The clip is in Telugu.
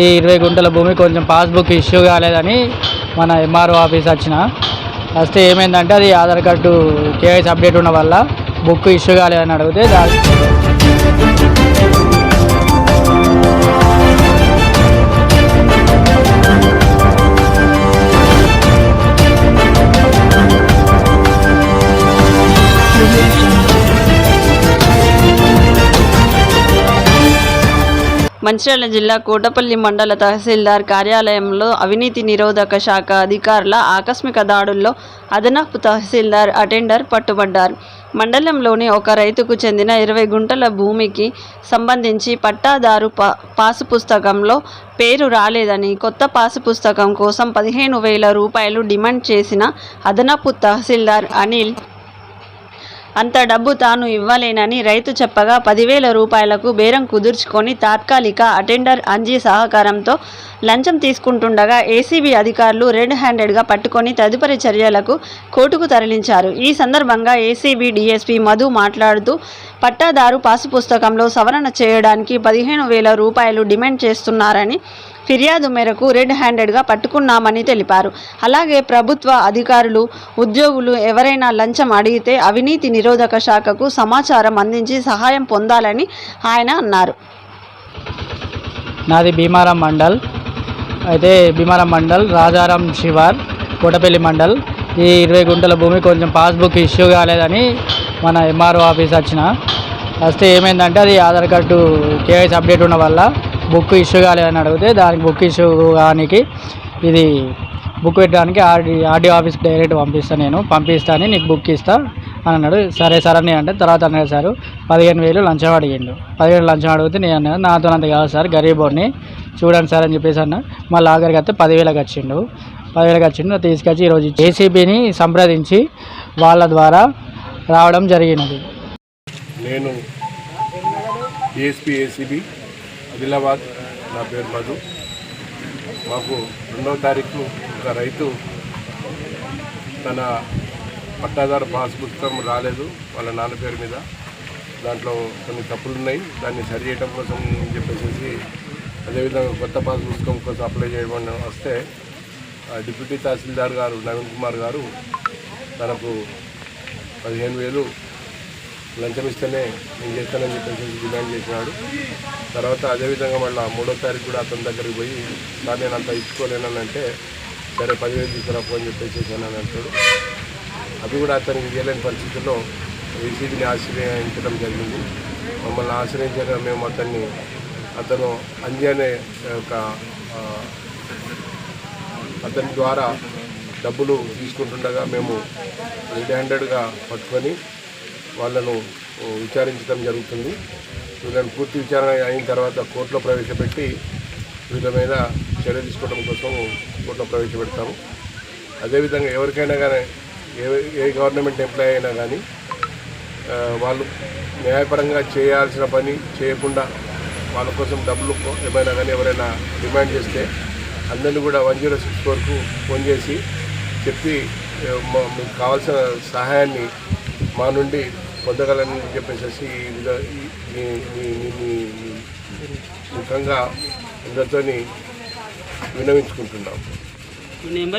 ఈ ఇరవై గుంటల భూమి కొంచెం పాస్బుక్ ఇష్యూ కాలేదని మన ఎంఆర్ఓ ఆఫీస్ వచ్చిన. వస్తే ఏమైందంటే అది ఆధార్ కార్డు కేవైసీ అప్డేట్ ఉన్న వల్ల బుక్ ఇష్యూ కాలేదని అడిగితే దాని మంచిర్యాల జిల్లా కోటపల్లి మండల తహసీల్దార్ కార్యాలయంలో అవినీతి నిరోధక శాఖ అధికారుల ఆకస్మిక దాడుల్లో అదనపు తహసీల్దార్ అటెండర్ పట్టుబడ్డారు. మండలంలోని ఒక రైతుకు చెందిన ఇరవై గుంటల భూమికి సంబంధించి పట్టాదారు పా పాసు పుస్తకంలో పేరు రాలేదని కొత్త పాసు పుస్తకం కోసం పదిహేను వేల రూపాయలు డిమాండ్ చేసిన అదనపు తహసీల్దార్ అనిల్ అంత డబ్బు తాను ఇవ్వలేనని రైతు చెప్పగా పదివేల రూపాయలకు బేరం కుదుర్చుకొని తాత్కాలిక అటెండర్ అంజీ సహకారంతో లంచం తీసుకుంటుండగా ఏసీబీ అధికారులు రెడ్ హ్యాండెడ్గా పట్టుకొని తదుపరి చర్యలకు కోర్టుకు తరలించారు. ఈ సందర్భంగా ఏసీబీ డీఎస్పీ మధు మాట్లాడుతూ పట్టాదారు పాసు పుస్తకంలో సవరణ చేయడానికి పదిహేను వేల రూపాయలు డిమాండ్ చేస్తున్నారని ఫిర్యాదు మేరకు రెడ్ హ్యాండెడ్గా పట్టుకున్నామని తెలిపారు. అలాగే ప్రభుత్వ అధికారులు ఉద్యోగులు ఎవరైనా లంచం అడిగితే అవినీతి నిరోధక శాఖకు సమాచారం అందించి సహాయం పొందాలని ఆయన అన్నారు. నాది భీమారం మండల్. అయితే భీమారం మండల్ రాజారాం శివార్ కోటపల్లి మండల్. ఈ ఇరవై గుంటల భూమి కొంచెం పాస్బుక్ ఇష్యూ కాలేదని మన ఎంఆర్ఓ ఆఫీస్ వచ్చిన. వస్తే ఏమైందంటే అది ఆధార్ కార్డు కేవైసీ అప్డేట్ ఉన్న వల్ల బుక్ ఇష్యూ కాలేదని అడిగితే దానికి బుక్ ఇష్యూ కానికి ఇది బుక్ పెట్టడానికి ఆర్డీ ఆర్డీఓ ఆఫీస్కి డైరెక్ట్ పంపిస్తాను నేను. పంపిస్తాను నీకు బుక్ ఇస్తా అని అన్నాడు. సరే సార్ అని అంటే తర్వాత అన్నాడు సార్ పదిహేను వేలు లంచం అడిగిండు. పదిహేను లంచం అడిగితే నేను అన్నాను నాతో అంత కాదు సార్ గరీబోర్ని చూడండి సార్ అని చెప్పేసి అన్న. మళ్ళీ ఆఖరికి అయితే పదివేలకు వచ్చిండు. పదివేలకు వచ్చిండు తీసుకొచ్చి ఈరోజు జేసీబీని సంప్రదించి వాళ్ళ ద్వారా రావడం జరిగినది. నేను ఏసీబీ ఆదిలాబాద్. నా పేరు మధు. మాకు రెండవ తారీఖు ఒక రైతు తన పట్టాదారు పాస్ పుస్తకం రాలేదు వాళ్ళ నాన్న పేరు మీద. దాంట్లో కొన్ని తప్పులు ఉన్నాయి దాన్ని సరి చేయడం కోసం అని చెప్పేసి అదేవిధంగా కొత్త పాస్ పుస్తకం కోసం అప్లై చేయమని వస్తే ఆ డిప్యూటీ తహసీల్దార్ గారు నవీన్ కుమార్ గారు తనకు పదిహేను వేలు లంచం ఇస్తేనే నేను చేస్తానని చెప్పేసి డిమాండ్ చేసినాడు తర్వాత అదేవిధంగా మళ్ళీ మూడో తారీఖు కూడా అతని దగ్గరికి పోయి సార్ నేను అంత ఇచ్చుకోలేనంటే సరే పదివేలు తీసుకురాపో అని చెప్పేసి అని అంటాడు. అది కూడా అతనికి ఇవ్వలేని పరిస్థితుల్లో ఏసీబీని ఆశ్రయించడం జరిగింది. మమ్మల్ని ఆశ్రయించగా మేము అతన్ని అతను అంజి అనే ఒక అతని ద్వారా డబ్బులు తీసుకుంటుండగా మేము రెడ్ హ్యాండెడ్గా పట్టుకొని వాళ్ళను విచారించడం జరుగుతుంది. వీళ్ళని పూర్తి విచారణ అయిన తర్వాత కోర్టులో ప్రవేశపెట్టి వీళ్ళ మీద చర్య తీసుకోవడం కోసం కోర్టులో ప్రవేశపెడతాము. అదేవిధంగా ఎవరికైనా కానీ ఏ ఏ గవర్నమెంట్ ఎంప్లాయీ అయినా కానీ వాళ్ళు న్యాయపరంగా చేయాల్సిన పని చేయకుండా వాళ్ళ కోసం డబ్బులు ఏమైనా కానీ ఎవరైనా డిమాండ్ చేస్తే అందరినీ కూడా వన్ జీరో సిక్స్ వరకు ఫోన్ చేసి చెప్పి మీకు కావాల్సిన సహాయాన్ని మా నుండి పొందగలని చెప్పేసి ముఖ్యంగా ముఖంగా అందరితో వినవించుకుంటున్నాం